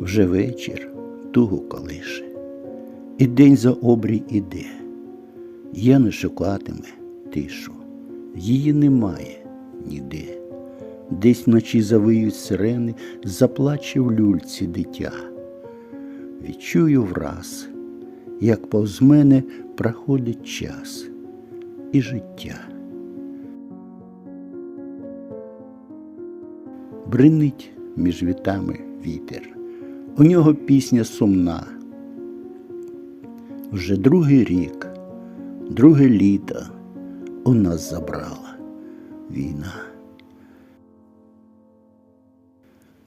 Вже вечір туго колише, і день за обрій іде. Я не шукатиме тишу, її немає ніде. Десь вночі завиють сирени, заплаче в люльці дитя. Відчую враз, як повз мене проходить час і життя. Бринить між вітами вітер, у нього пісня сумна. Вже другий рік, друге літо у нас забрала війна.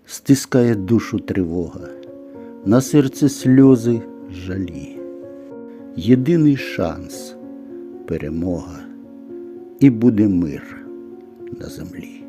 Стискає душу тривога, на серце сльози жалі. Єдиний шанс перемога, і буде мир на землі.